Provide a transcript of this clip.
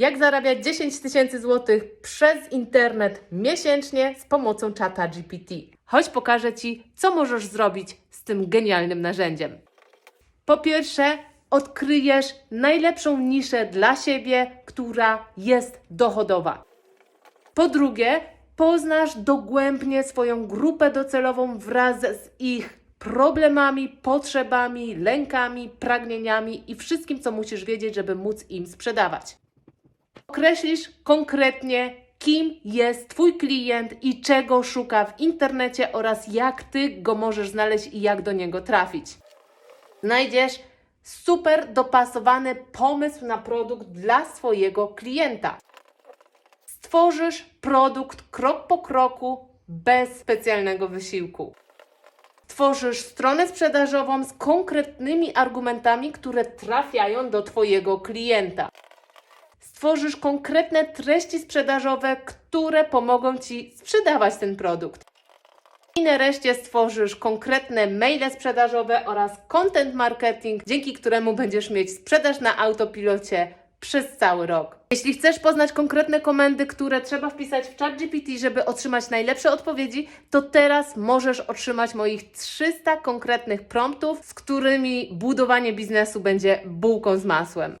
Jak zarabiać 10 tysięcy złotych przez internet miesięcznie z pomocą czata GPT. Chodź pokażę Ci, co możesz zrobić z tym genialnym narzędziem. Po pierwsze, odkryjesz najlepszą niszę dla siebie, która jest dochodowa. Po drugie, poznasz dogłębnie swoją grupę docelową wraz z ich problemami, potrzebami, lękami, pragnieniami i wszystkim, co musisz wiedzieć, żeby móc im sprzedawać. Określisz konkretnie, kim jest Twój klient i czego szuka w internecie oraz jak Ty go możesz znaleźć i jak do niego trafić. Znajdziesz super dopasowany pomysł na produkt dla swojego klienta. Stworzysz produkt krok po kroku bez specjalnego wysiłku. Tworzysz stronę sprzedażową z konkretnymi argumentami, które trafiają do Twojego klienta. Stworzysz konkretne treści sprzedażowe, które pomogą Ci sprzedawać ten produkt. I nareszcie stworzysz konkretne maile sprzedażowe oraz content marketing, dzięki któremu będziesz mieć sprzedaż na autopilocie przez cały rok. Jeśli chcesz poznać konkretne komendy, które trzeba wpisać w ChatGPT, żeby otrzymać najlepsze odpowiedzi, to teraz możesz otrzymać moich 300 konkretnych promptów, z którymi budowanie biznesu będzie bułką z masłem.